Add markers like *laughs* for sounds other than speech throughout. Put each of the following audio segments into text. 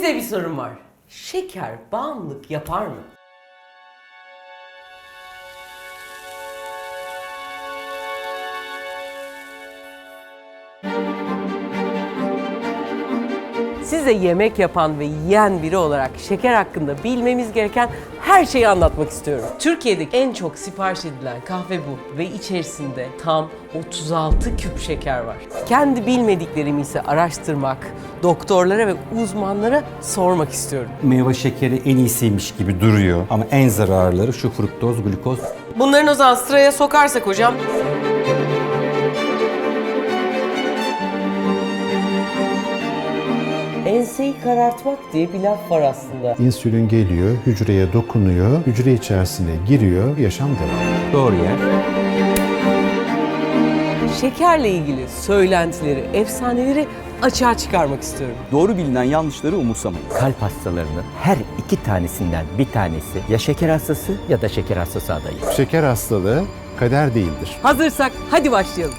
Size bir sorum var. Şeker bağımlılık yapar mı? Size yemek yapan ve yiyen biri olarak şeker hakkında bilmemiz gereken her şeyi anlatmak istiyorum. Türkiye'deki en çok sipariş edilen kahve bu ve içerisinde tam 36 küp şeker var. Kendi bilmediklerimi ise araştırmak, doktorlara ve uzmanlara sormak istiyorum. Meyve şekeri en iyisiymiş gibi duruyor ama en zararları şu fruktoz, glukoz. Bunların o zaman sıraya sokarsak hocam Enseyi karartmak diye bir laf var aslında. İnsülin geliyor, hücreye dokunuyor, hücre içerisine giriyor, yaşam devam ediyor. Doğru yer. Şekerle ilgili söylentileri, efsaneleri açığa çıkarmak istiyorum. Doğru bilinen yanlışları umursamayın. kalp hastalarının her iki tanesinden bir tanesi ya şeker hastası ya da şeker hastası adayı. Şeker hastalığı kader değildir. Hazırsak hadi başlayalım.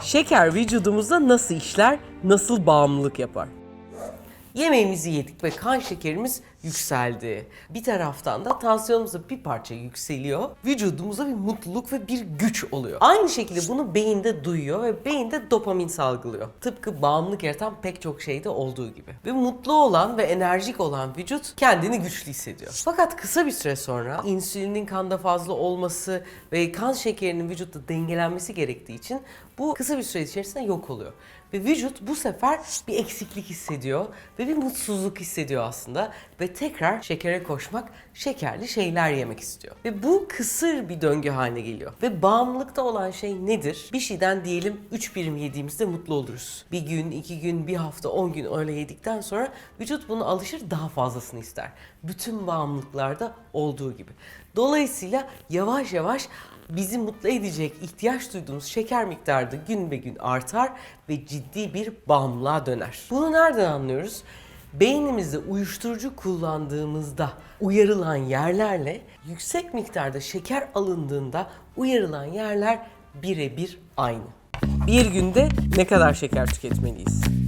Şeker vücudumuzda nasıl işler, nasıl bağımlılık yapar? Yemeğimizi yedik ve kan şekerimiz yükseldi. Bir taraftan da tansiyonumuz da bir parça yükseliyor. Vücudumuza bir mutluluk ve bir güç oluyor. Aynı şekilde bunu beyinde duyuyor ve beyinde dopamin salgılıyor. Tıpkı bağımlılık yaratan pek çok şeyde olduğu gibi. Ve mutlu olan ve enerjik olan vücut kendini güçlü hissediyor. Fakat kısa bir süre sonra insülinin kanda fazla olması ve kan şekerinin vücutta dengelenmesi gerektiği için bu kısa bir süre içerisinde yok oluyor. Ve vücut bu sefer bir eksiklik hissediyor ve bir mutsuzluk hissediyor aslında ve tekrar şekere koşmak, şekerli şeyler yemek istiyor. Ve bu kısır bir döngü haline geliyor. Ve bağımlılıkta olan şey nedir? Bir şeyden diyelim 3 birim yediğimizde mutlu oluruz. Bir gün, iki gün, bir hafta, 10 gün öyle yedikten sonra vücut bunu alışır daha fazlasını ister. Bütün bağımlılıklarda olduğu gibi. Dolayısıyla yavaş yavaş bizi mutlu edecek ihtiyaç duyduğumuz şeker miktarı da gün be gün artar ve ciddi bir bağımlılığa döner. Bunu nereden anlıyoruz? Beynimizde uyuşturucu kullandığımızda uyarılan yerlerle yüksek miktarda şeker alındığında uyarılan yerler birebir aynı. Bir günde ne kadar şeker tüketmeliyiz?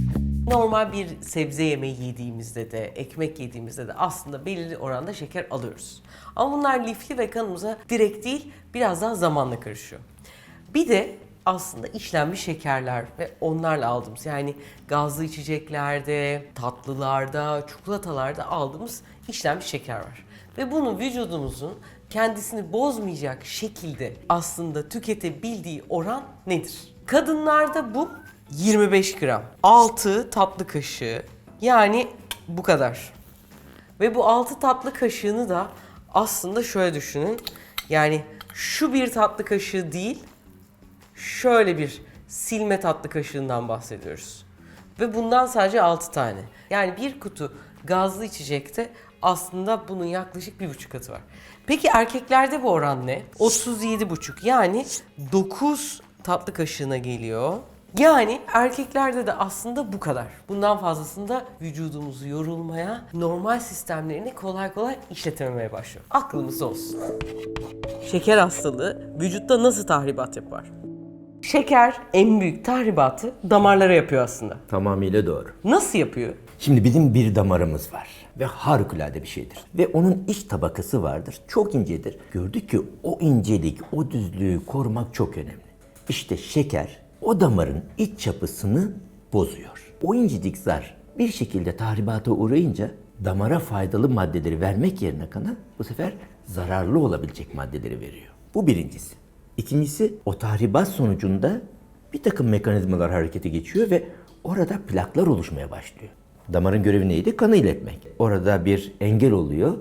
Normal bir sebze yemeği yediğimizde de, ekmek yediğimizde de aslında belirli oranda şeker alıyoruz. Ama bunlar lifli ve kanımıza direkt değil, biraz daha zamanla karışıyor. Bir de aslında işlenmiş şekerler ve onlarla aldığımız yani gazlı içeceklerde, tatlılarda, çikolatalarda aldığımız işlenmiş şeker var. Ve bunu vücudumuzun kendisini bozmayacak şekilde aslında tüketebildiği oran nedir? Kadınlarda bu 25 gram. 6 tatlı kaşığı yani bu kadar. Ve bu 6 tatlı kaşığını da aslında şöyle düşünün. Yani şu bir tatlı kaşığı değil, şöyle bir silme tatlı kaşığından bahsediyoruz. Ve bundan sadece 6 tane. Yani bir kutu gazlı içecekte aslında bunun yaklaşık bir buçuk katı var. Peki erkeklerde bu oran ne? 37,5 yani 9 tatlı kaşığına geliyor. Yani erkeklerde de aslında bu kadar. Bundan fazlasında vücudumuzu yorulmaya, normal sistemlerini kolay kolay işletememeye başlıyor. Aklımızda olsun. Şeker hastalığı vücutta nasıl tahribat yapar? Şeker en büyük tahribatı damarlara yapıyor aslında. Tamamıyla doğru. Nasıl yapıyor? Şimdi bizim bir damarımız var ve harikulade bir şeydir. Ve onun iç tabakası vardır. Çok incedir. Gördük ki o incelik, o düzlüğü korumak çok önemli. İşte şeker o damarın iç yapısını bozuyor. O incecik zar bir şekilde tahribata uğrayınca damara faydalı maddeleri vermek yerine kana bu sefer zararlı olabilecek maddeleri veriyor. Bu birincisi. İkincisi o tahribat sonucunda bir takım mekanizmalar harekete geçiyor ve orada plaklar oluşmaya başlıyor. Damarın görevi neydi? Kanı iletmek. Orada bir engel oluyor.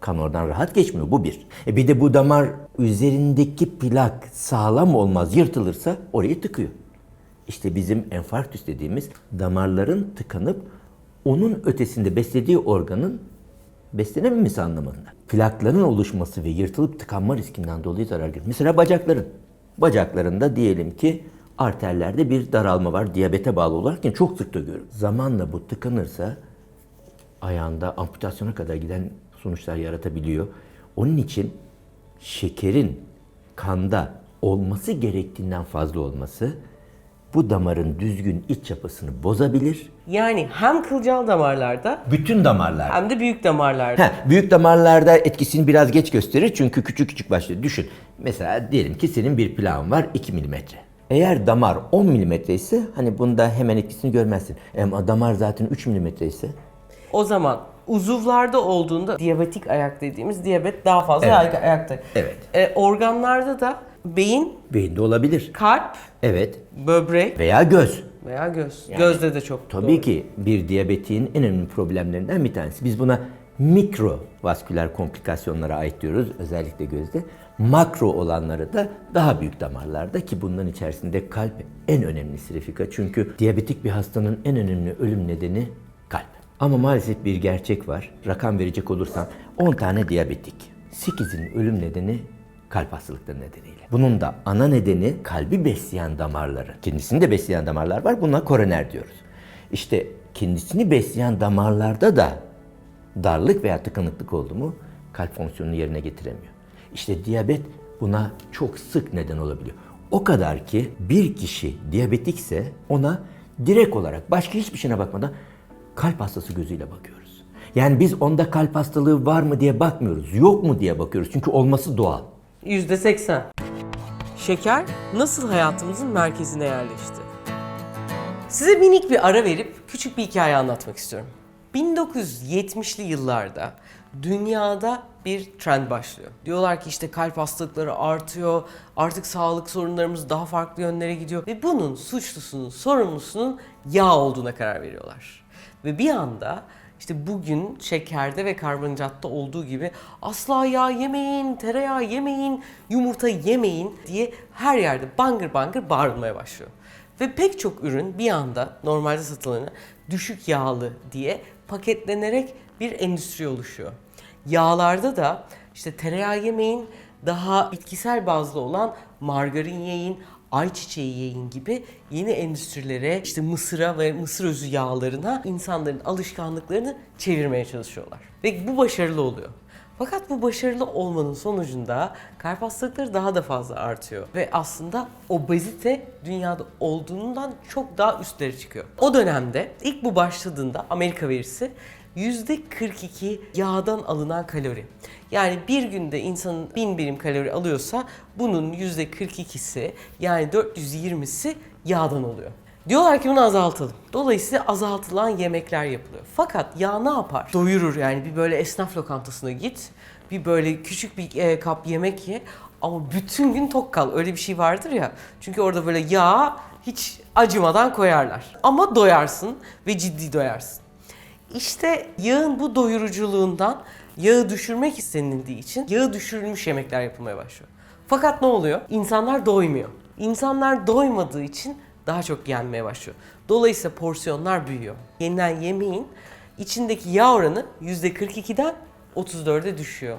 Kan oradan rahat geçmiyor. Bu bir. E bir de bu damar üzerindeki plak sağlam olmaz yırtılırsa orayı tıkıyor. İşte bizim enfarktüs dediğimiz damarların tıkanıp onun ötesinde beslediği organın beslenememesi anlamında. Plakların oluşması ve yırtılıp tıkanma riskinden dolayı zarar görür. Mesela bacakların. Bacaklarında diyelim ki arterlerde bir daralma var diyabete bağlı olarak çok sık da görürüm. Zamanla bu tıkanırsa ayağında amputasyona kadar giden sonuçlar yaratabiliyor. Onun için şekerin kanda olması gerektiğinden fazla olması bu damarın düzgün iç yapısını bozabilir. Yani hem kılcal damarlarda Bütün damarlar. hem de büyük damarlarda. Ha, büyük damarlarda etkisini biraz geç gösterir çünkü küçük küçük başlıyor. Düşün. Mesela diyelim ki senin bir plağın var 2 milimetre. Eğer damar 10 milimetre ise hani bunda hemen etkisini görmezsin. Ama damar zaten 3 milimetre ise O zaman uzuvlarda olduğunda diyabetik ayak dediğimiz diyabet daha fazla Evet. ayak- ayakta. Evet. E, organlarda da beyin, beyinde olabilir. kalp, Evet. böbrek Veya göz. veya göz. Gözde de çok Tabii doğru. ki bir diyabetiğin en önemli problemlerinden bir tanesi. Biz buna mikrovasküler komplikasyonlara ait diyoruz özellikle gözde. Makro olanları da daha büyük damarlarda ki bunların içerisinde kalp en önemlisi Refika. Çünkü diyabetik bir hastanın en önemli ölüm nedeni kalp. Ama maalesef bir gerçek var. Rakam verecek olursam 10 tane diyabetik. 8'in ölüm nedeni kalp hastalıkları nedeniyle. Bunun da ana nedeni kalbi besleyen damarları. Kendisini de besleyen damarlar var. Buna koroner diyoruz. İşte kendisini besleyen damarlarda da darlık veya tıkanıklık oldu mu kalp fonksiyonunu yerine getiremiyor. İşte diyabet buna çok sık neden olabiliyor. O kadar ki bir kişi diyabetikse ona direkt olarak başka hiçbir şeyine bakmadan kalp hastası gözüyle bakıyoruz. Yani biz onda kalp hastalığı var mı diye bakmıyoruz. Yok mu diye bakıyoruz. Çünkü olması doğal. Yüzde seksen. Şeker nasıl hayatımızın merkezine yerleşti? Size minik bir ara verip küçük bir hikaye anlatmak istiyorum. 1970'li yıllarda dünyada bir trend başlıyor. Diyorlar ki işte kalp hastalıkları artıyor, artık sağlık sorunlarımız daha farklı yönlere gidiyor ve bunun suçlusunun, sorumlusunun yağ olduğuna karar veriyorlar. Ve bir anda işte bugün şekerde ve karbonhidratta olduğu gibi asla yağ yemeyin, tereyağı yemeyin, yumurta yemeyin diye her yerde bangır bangır bağırılmaya başlıyor. Ve pek çok ürün bir anda normalde satılanı düşük yağlı diye paketlenerek bir endüstri oluşuyor. Yağlarda da işte tereyağı yemeyin, daha bitkisel bazlı olan margarin yiyin, ayçiçeği yiyin gibi yeni endüstrilere, işte mısıra ve mısır özü yağlarına insanların alışkanlıklarını çevirmeye çalışıyorlar. Ve bu başarılı oluyor. Fakat bu başarılı olmanın sonucunda kalp hastalıkları daha da fazla artıyor. Ve aslında obezite dünyada olduğundan çok daha üstlere çıkıyor. O dönemde ilk bu başladığında Amerika verisi %42 yağdan alınan kalori. Yani bir günde insanın 1000 birim kalori alıyorsa bunun %42'si yani 420'si yağdan oluyor. Diyorlar ki bunu azaltalım. Dolayısıyla azaltılan yemekler yapılıyor. Fakat yağ ne yapar? Doyurur yani bir böyle esnaf lokantasına git. Bir böyle küçük bir e, kap yemek ye. Ama bütün gün tok kal. Öyle bir şey vardır ya. Çünkü orada böyle yağ hiç acımadan koyarlar. Ama doyarsın ve ciddi doyarsın. İşte yağın bu doyuruculuğundan yağı düşürmek istenildiği için yağı düşürülmüş yemekler yapılmaya başlıyor. Fakat ne oluyor? İnsanlar doymuyor. İnsanlar doymadığı için daha çok yenmeye başlıyor. Dolayısıyla porsiyonlar büyüyor. Yenilen yemeğin içindeki yağ oranı %42'den 34'e düşüyor.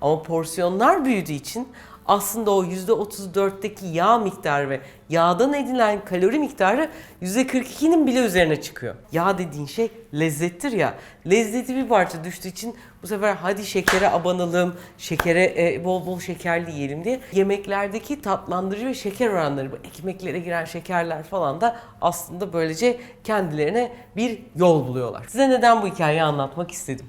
Ama porsiyonlar büyüdüğü için aslında o %34'teki yağ miktarı ve yağdan edilen kalori miktarı %42'nin bile üzerine çıkıyor. Yağ dediğin şey lezzettir ya. Lezzeti bir parça düştüğü için bu sefer hadi şekere abanalım, şekere e, bol bol şekerli yiyelim diye yemeklerdeki tatlandırıcı ve şeker oranları, bu ekmeklere giren şekerler falan da aslında böylece kendilerine bir yol buluyorlar. Size neden bu hikayeyi anlatmak istedim?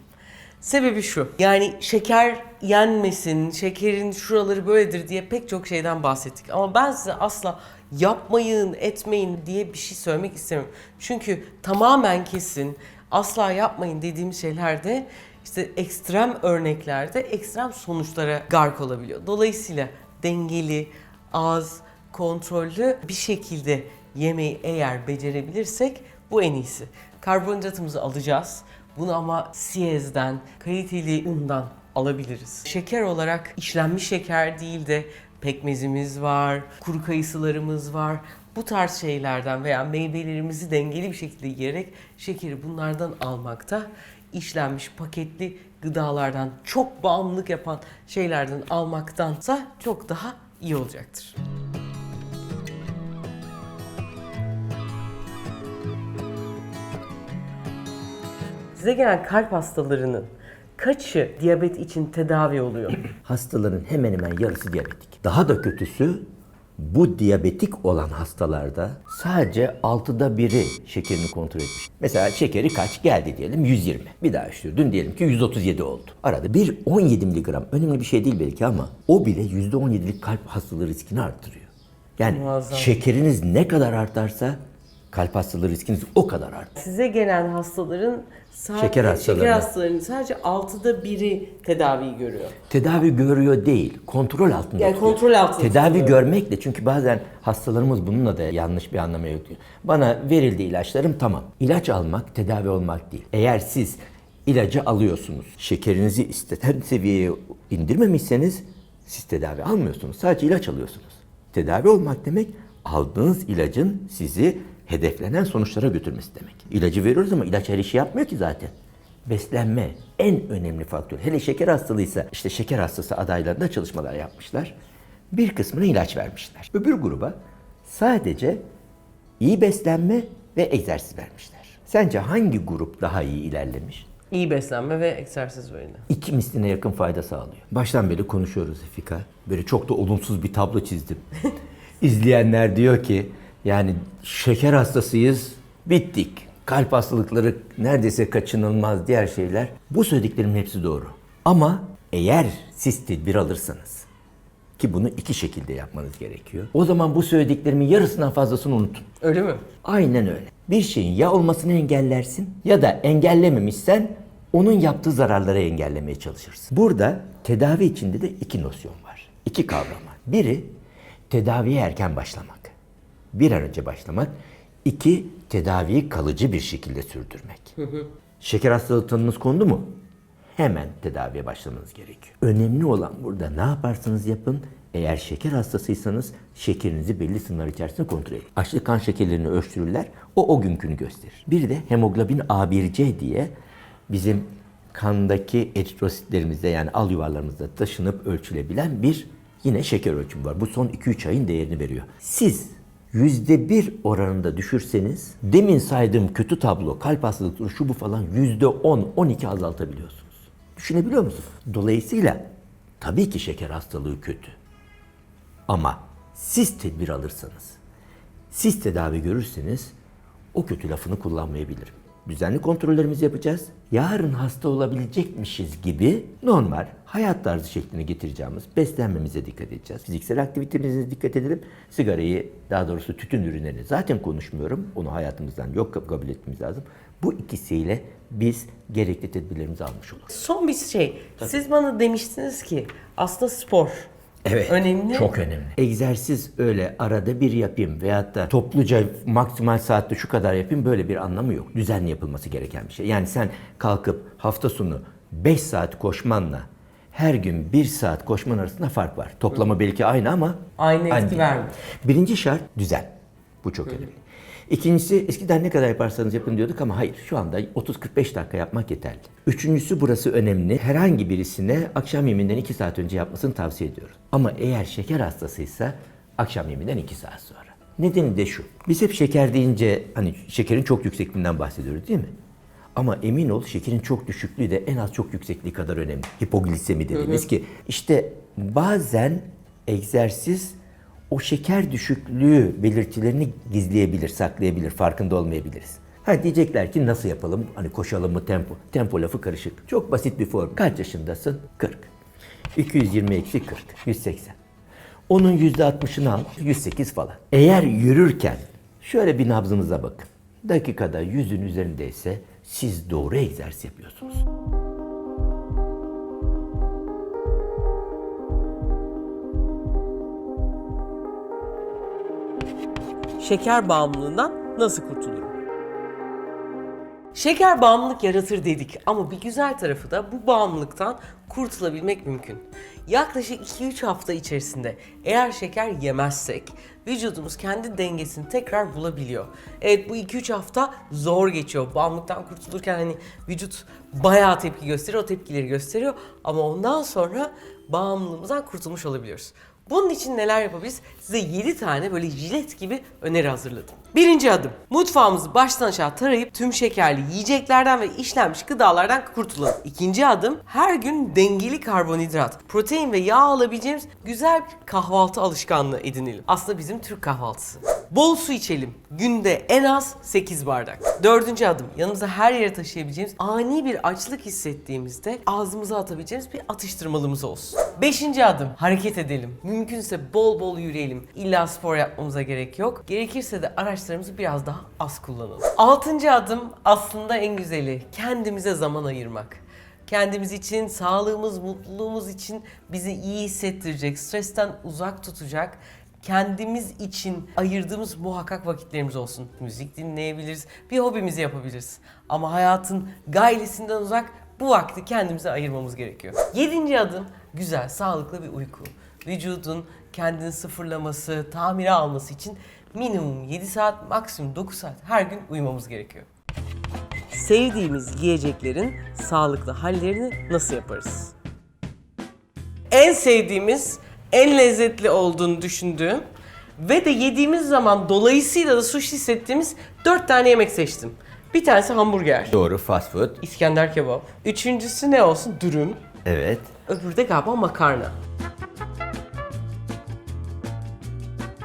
Sebebi şu. Yani şeker yenmesin, şekerin şuraları böyledir diye pek çok şeyden bahsettik. Ama ben size asla yapmayın, etmeyin diye bir şey söylemek istemiyorum. Çünkü tamamen kesin, asla yapmayın dediğimiz şeylerde işte ekstrem örneklerde ekstrem sonuçlara gark olabiliyor. Dolayısıyla dengeli, az, kontrollü bir şekilde yemeği eğer becerebilirsek bu en iyisi. Karbonhidratımızı alacağız. Bunu ama siyezden, kaliteli undan alabiliriz. Şeker olarak işlenmiş şeker değil de pekmezimiz var, kuru kayısılarımız var. Bu tarz şeylerden veya meyvelerimizi dengeli bir şekilde yiyerek şekeri bunlardan almakta işlenmiş paketli gıdalardan çok bağımlılık yapan şeylerden almaktansa çok daha iyi olacaktır. Size gelen kalp hastalarının kaçı diyabet için tedavi oluyor? *clears throat* Hastaların hemen hemen yarısı diyabetik. Daha da kötüsü Bu diyabetik olan hastalarda sadece 6'da biri şekerini kontrol etmiş. Mesela şekeri kaç geldi diyelim 120. Bir daha ölçtürdün diyelim ki 137 oldu. Arada bir 17 miligram önemli bir şey değil belki ama o bile %17'lik kalp hastalığı riskini arttırıyor. Yani Muazzam. şekeriniz ne kadar artarsa kalp hastalığı riskiniz o kadar artar. Size gelen hastaların sadece, Şeker hastaları. şeker hastalarının sadece altıda biri tedavi görüyor. Tedavi görüyor değil, kontrol altında Yani tutuyor. kontrol altında Tedavi tutuyor. görmekle çünkü bazen hastalarımız bununla da yanlış bir anlama yüklüyor. Bana verildi ilaçlarım tamam. İlaç almak tedavi olmak değil. Eğer siz ilacı alıyorsunuz, şekerinizi istenen seviyeye indirmemişseniz siz tedavi almıyorsunuz. Sadece ilaç alıyorsunuz. Tedavi olmak demek aldığınız ilacın sizi hedeflenen sonuçlara götürmesi demek. İlacı veriyoruz ama ilaç her işi yapmıyor ki zaten. Beslenme en önemli faktör. Hele şeker hastalığıysa işte şeker hastası adaylarında çalışmalar yapmışlar. Bir kısmına ilaç vermişler. Öbür gruba sadece iyi beslenme ve egzersiz vermişler. Sence hangi grup daha iyi ilerlemiş? İyi beslenme ve egzersiz böyle. İki misline yakın fayda sağlıyor. Baştan beri konuşuyoruz Efika. Böyle çok da olumsuz bir tablo çizdim. *laughs* İzleyenler diyor ki yani şeker hastasıyız, bittik. Kalp hastalıkları neredeyse kaçınılmaz diğer şeyler. Bu söylediklerimin hepsi doğru. Ama eğer siz tedbir alırsanız ki bunu iki şekilde yapmanız gerekiyor. O zaman bu söylediklerimin yarısından fazlasını unutun. Öyle mi? Aynen öyle. Bir şeyin ya olmasını engellersin ya da engellememişsen onun yaptığı zararları engellemeye çalışırsın. Burada tedavi içinde de iki nosyon var. İki kavram var. Biri tedaviye erken başlamak. Bir an önce başlamak. İki tedaviyi kalıcı bir şekilde sürdürmek. Şeker hastalığı tanınız kondu mu? Hemen tedaviye başlamanız gerekiyor. Önemli olan burada ne yaparsanız yapın eğer şeker hastasıysanız şekerinizi belli sınırlar içerisinde kontrol edin. Açlık kan şekerlerini ölçtürürler. O o günkünü gösterir. Bir de hemoglobin A1C diye bizim kandaki eritrositlerimizde yani al yuvarlarımızda taşınıp ölçülebilen bir yine şeker ölçümü var. Bu son 2-3 ayın değerini veriyor. Siz yüzde bir oranında düşürseniz demin saydığım kötü tablo kalp hastalıkları şu bu falan yüzde 10, 12 azaltabiliyorsunuz. Düşünebiliyor musunuz? Dolayısıyla tabii ki şeker hastalığı kötü. Ama siz tedbir alırsanız, siz tedavi görürseniz o kötü lafını kullanmayabilirim. Düzenli kontrollerimizi yapacağız. Yarın hasta olabilecekmişiz gibi normal hayat tarzı şeklini getireceğimiz beslenmemize dikkat edeceğiz. Fiziksel aktivitemize dikkat edelim. Sigarayı daha doğrusu tütün ürünlerini zaten konuşmuyorum. Onu hayatımızdan yok kabul etmemiz lazım. Bu ikisiyle biz gerekli tedbirlerimizi almış oluruz. Son bir şey. Siz bana demiştiniz ki aslında spor Evet. önemli. Çok önemli. Egzersiz öyle arada bir yapayım veyahut da topluca maksimal saatte şu kadar yapayım böyle bir anlamı yok. Düzenli yapılması gereken bir şey. Yani sen kalkıp hafta sonu 5 saat koşmanla her gün 1 saat koşman arasında fark var. Toplamı belki aynı ama Aynı etki vermiyor. Birinci şart düzen. Bu çok önemli. İkincisi eskiden ne kadar yaparsanız yapın diyorduk ama hayır şu anda 30-45 dakika yapmak yeterli. Üçüncüsü burası önemli. Herhangi birisine akşam yemeğinden 2 saat önce yapmasını tavsiye ediyoruz. Ama eğer şeker hastasıysa akşam yemeğinden 2 saat sonra. Nedeni de şu. Biz hep şeker deyince hani şekerin çok yüksekliğinden bahsediyoruz değil mi? Ama emin ol şekerin çok düşüklüğü de en az çok yüksekliği kadar önemli. Hipoglisemi dediğimiz ki işte bazen egzersiz o şeker düşüklüğü belirtilerini gizleyebilir, saklayabilir, farkında olmayabiliriz. Ha diyecekler ki nasıl yapalım? Hani koşalım mı tempo? Tempo lafı karışık. Çok basit bir form. Kaç yaşındasın? 40. 220 eksi 40. 180. Onun %60'ını al. 108 falan. Eğer yürürken şöyle bir nabzınıza bakın. Dakikada yüzün üzerindeyse siz doğru egzersiz yapıyorsunuz. Şeker bağımlılığından nasıl kurtulurum? Şeker bağımlılık yaratır dedik ama bir güzel tarafı da bu bağımlılıktan kurtulabilmek mümkün. Yaklaşık 2-3 hafta içerisinde eğer şeker yemezsek vücudumuz kendi dengesini tekrar bulabiliyor. Evet bu 2-3 hafta zor geçiyor. Bağımlılıktan kurtulurken hani vücut bayağı tepki gösteriyor, o tepkileri gösteriyor ama ondan sonra bağımlılığımızdan kurtulmuş olabiliyoruz. Bunun için neler yapabiliriz? Size 7 tane böyle jilet gibi öneri hazırladım. Birinci adım. Mutfağımızı baştan aşağı tarayıp tüm şekerli yiyeceklerden ve işlenmiş gıdalardan kurtulalım. İkinci adım her gün dengeli karbonhidrat, protein ve yağ alabileceğimiz güzel bir kahvaltı alışkanlığı edinelim. Aslında bizim Türk kahvaltısı. Bol su içelim. Günde en az 8 bardak. Dördüncü adım. Yanımıza her yere taşıyabileceğimiz ani bir açlık hissettiğimizde ağzımıza atabileceğimiz bir atıştırmalımız olsun. Beşinci adım. Hareket edelim. Mümkünse bol bol yürüyelim. İlla spor yapmamıza gerek yok. Gerekirse de araçlarımızı biraz daha az kullanalım. Altıncı adım aslında en güzeli. Kendimize zaman ayırmak kendimiz için, sağlığımız, mutluluğumuz için bizi iyi hissettirecek, stresten uzak tutacak, kendimiz için ayırdığımız muhakkak vakitlerimiz olsun. Müzik dinleyebiliriz, bir hobimizi yapabiliriz. Ama hayatın gailesinden uzak bu vakti kendimize ayırmamız gerekiyor. Yedinci adım güzel, sağlıklı bir uyku. Vücudun kendini sıfırlaması, tamire alması için minimum 7 saat, maksimum 9 saat her gün uyumamız gerekiyor sevdiğimiz yiyeceklerin sağlıklı hallerini nasıl yaparız? En sevdiğimiz, en lezzetli olduğunu düşündüğüm ve de yediğimiz zaman dolayısıyla da suç hissettiğimiz dört tane yemek seçtim. Bir tanesi hamburger, Doğru fast food. İskender kebap. Üçüncüsü ne olsun? Dürüm. Evet. Öbürü de galiba makarna.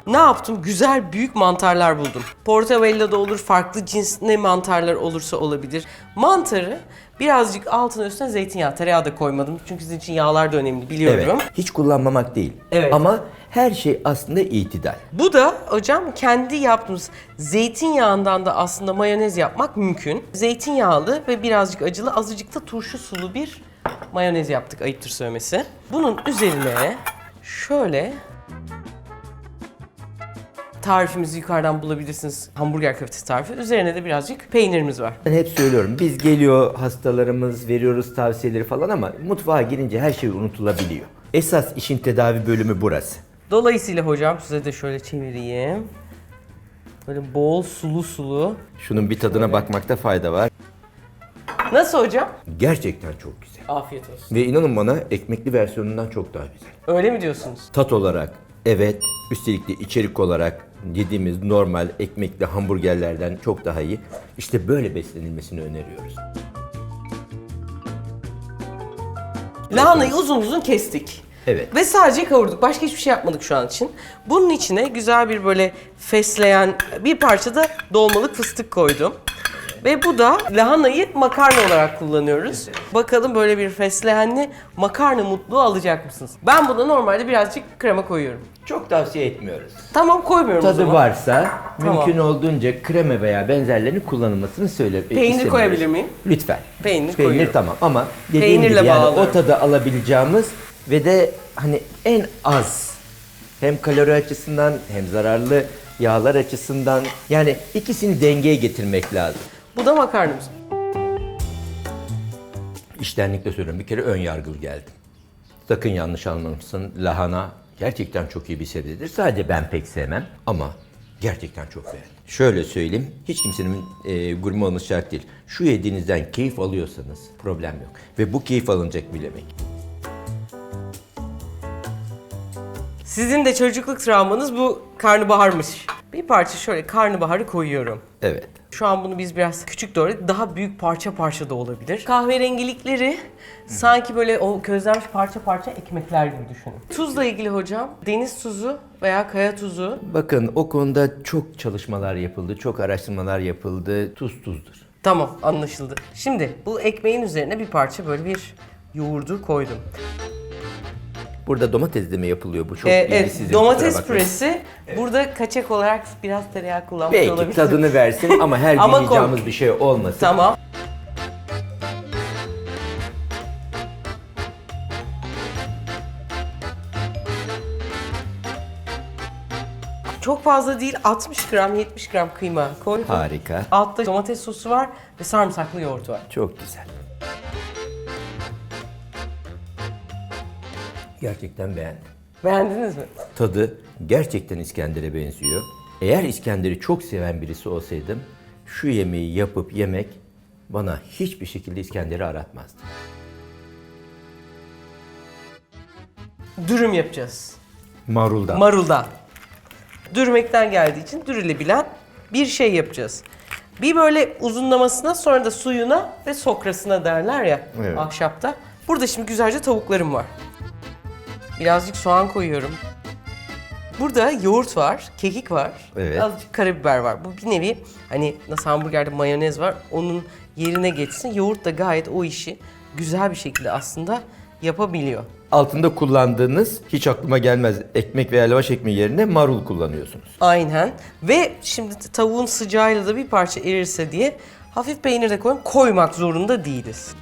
Ne yaptım? Güzel büyük mantarlar buldum. Portobello da olur, farklı cins ne mantarlar olursa olabilir. Mantarı birazcık altına üstüne zeytinyağı, tereyağı da koymadım. Çünkü sizin için yağlar da önemli biliyorum. Evet. Hiç kullanmamak değil. Evet. Ama her şey aslında itidal. Bu da hocam kendi yaptığımız zeytinyağından da aslında mayonez yapmak mümkün. Zeytinyağlı ve birazcık acılı, azıcık da turşu sulu bir mayonez yaptık ayıptır söylemesi. Bunun üzerine şöyle tarifimizi yukarıdan bulabilirsiniz. Hamburger köftesi tarifi. Üzerine de birazcık peynirimiz var. Ben hep söylüyorum. Biz geliyor hastalarımız, veriyoruz tavsiyeleri falan ama mutfağa girince her şey unutulabiliyor. Esas işin tedavi bölümü burası. Dolayısıyla hocam size de şöyle çevireyim. Böyle bol sulu sulu. Şunun bir tadına bakmakta fayda var. Nasıl hocam? Gerçekten çok güzel. Afiyet olsun. Ve inanın bana ekmekli versiyonundan çok daha güzel. Öyle mi diyorsunuz? Tat olarak evet, üstelik de içerik olarak yediğimiz normal ekmekli hamburgerlerden çok daha iyi. İşte böyle beslenilmesini öneriyoruz. Lahanayı uzun uzun kestik. Evet. Ve sadece kavurduk. Başka hiçbir şey yapmadık şu an için. Bunun içine güzel bir böyle fesleğen bir parça da dolmalık fıstık koydum. Ve bu da lahanayı makarna olarak kullanıyoruz. Bakalım böyle bir fesleğenli makarna mutluğu alacak mısınız? Ben buna normalde birazcık krema koyuyorum. Çok tavsiye etmiyoruz. Tamam koymuyorum o Tadı zaman. varsa Tamam. mümkün olduğunca krema veya benzerlerinin kullanılmasını söyle. Peynir istemiyoruz. koyabilir miyim? Lütfen. Peynir Peynir koyuyorum. tamam ama dediğim Peynirle gibi yani bağlıyorum. o tadı alabileceğimiz ve de hani en az hem kalori açısından hem zararlı yağlar açısından yani ikisini dengeye getirmek lazım. Bu da makarnamız. İştenlikle söylüyorum bir kere ön yargılı geldim. Sakın yanlış anlamışsın. Lahana gerçekten çok iyi bir sebzedir. Sadece ben pek sevmem ama gerçekten çok beğendim. Şöyle söyleyeyim, hiç kimsenin e, gurme olması şart değil. Şu yediğinizden keyif alıyorsanız problem yok. Ve bu keyif alınacak bir yemek. Sizin de çocukluk travmanız bu karnabaharmış. Bir parça şöyle karnabaharı koyuyorum. Evet. Şu an bunu biz biraz küçük doğradık. Daha büyük parça parça da olabilir. Kahverengilikleri sanki böyle o közlenmiş parça parça ekmekler gibi düşünün. Tuzla ilgili hocam deniz tuzu veya kaya tuzu. Bakın o konuda çok çalışmalar yapıldı, çok araştırmalar yapıldı. Tuz tuzdur. Tamam anlaşıldı. Şimdi bu ekmeğin üzerine bir parça böyle bir yoğurdu koydum. Burada domates de mi yapılıyor bu? Çok Ee, evet kusura domates bakmayın. püresi. Burada kaçak olarak biraz tereyağı kullanmış Belki olabilir. tadını versin ama her *laughs* gün Ama yiyeceğimiz kork- bir şey olmasın. Tamam. Çok fazla değil 60 gram 70 gram kıyma koydum. Harika. Altta domates sosu var ve sarımsaklı yoğurt var. Çok güzel. Gerçekten beğendim. Beğendiniz mi? Tadı gerçekten İskender'e benziyor. Eğer İskender'i çok seven birisi olsaydım şu yemeği yapıp yemek bana hiçbir şekilde İskender'i aratmazdı. Dürüm yapacağız. Maruldan. Maruldan. Dürmekten geldiği için dürülebilen bir şey yapacağız. Bir böyle uzunlamasına sonra da suyuna ve sokrasına derler ya Evet. ahşapta. Burada şimdi güzelce tavuklarım var. Birazcık soğan koyuyorum. Burada yoğurt var, kekik var, Evet. azıcık karabiber var. Bu bir nevi hani nasıl hamburgerde mayonez var onun yerine geçsin. Yoğurt da gayet o işi güzel bir şekilde aslında yapabiliyor. Altında kullandığınız hiç aklıma gelmez ekmek veya lavaş ekmeği yerine marul kullanıyorsunuz. Aynen. Ve şimdi tavuğun sıcağıyla da bir parça erirse diye hafif peynir de koyuyorum. Koymak zorunda değiliz.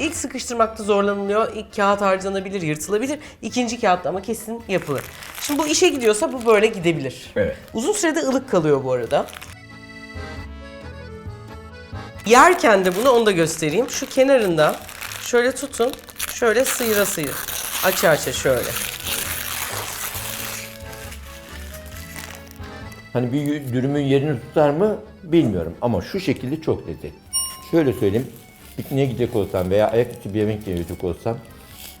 İlk sıkıştırmakta zorlanılıyor. İlk kağıt harcanabilir, yırtılabilir. İkinci kağıtta ama kesin yapılır. Şimdi bu işe gidiyorsa bu böyle gidebilir. Evet. Uzun sürede ılık kalıyor bu arada. Yerken de bunu onu da göstereyim. Şu kenarından şöyle tutun. Şöyle sıyıra sıyır. Aça aça şöyle. Hani bir dürümün yerini tutar mı bilmiyorum ama şu şekilde çok lezzetli. Şöyle söyleyeyim, pikniğe gidecek olsam veya ayaküstü bir yemek yiyecek olsam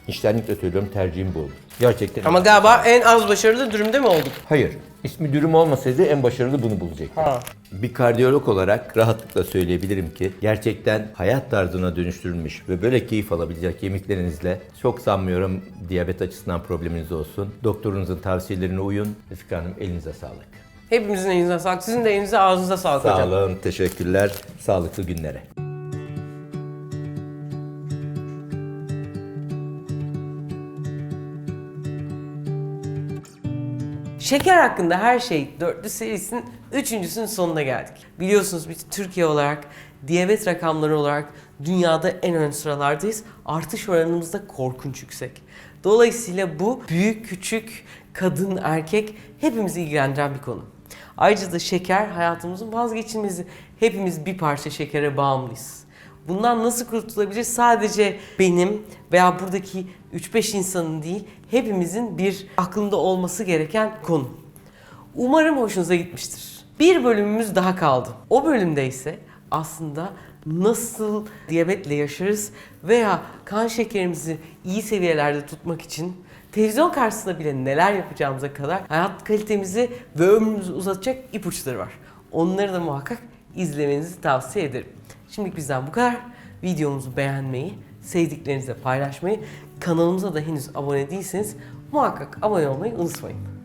içtenlikle söylüyorum tercihim bu olur. Gerçekten. Ama galiba en az başarılı dürümde mi olduk? Hayır. ismi dürüm olmasaydı en başarılı bunu bulacaktım. Ha. Bir kardiyolog olarak rahatlıkla söyleyebilirim ki gerçekten hayat tarzına dönüştürülmüş ve böyle keyif alabilecek yemeklerinizle çok sanmıyorum diyabet açısından probleminiz olsun. Doktorunuzun tavsiyelerine uyun. Refika Hanım elinize sağlık. Hepimizin elinize sağlık. Sizin de elinize ağzınıza sağlık Sağ hocam. olun, teşekkürler. Sağlıklı günlere. Şeker hakkında her şey dörtlü serisinin üçüncüsünün sonuna geldik. Biliyorsunuz biz Türkiye olarak diyabet rakamları olarak dünyada en ön sıralardayız. Artış oranımız da korkunç yüksek. Dolayısıyla bu büyük küçük kadın erkek hepimizi ilgilendiren bir konu. Ayrıca da şeker hayatımızın vazgeçilmezi. Hepimiz bir parça şekere bağımlıyız. Bundan nasıl kurtulabilir? Sadece benim veya buradaki 3-5 insanın değil, hepimizin bir aklında olması gereken konu. Umarım hoşunuza gitmiştir. Bir bölümümüz daha kaldı. O bölümde ise aslında nasıl diyabetle yaşarız veya kan şekerimizi iyi seviyelerde tutmak için televizyon karşısında bile neler yapacağımıza kadar hayat kalitemizi ve ömrümüzü uzatacak ipuçları var. Onları da muhakkak izlemenizi tavsiye ederim. Şimdilik bizden bu kadar. Videomuzu beğenmeyi, sevdiklerinizle paylaşmayı, kanalımıza da henüz abone değilseniz muhakkak abone olmayı unutmayın.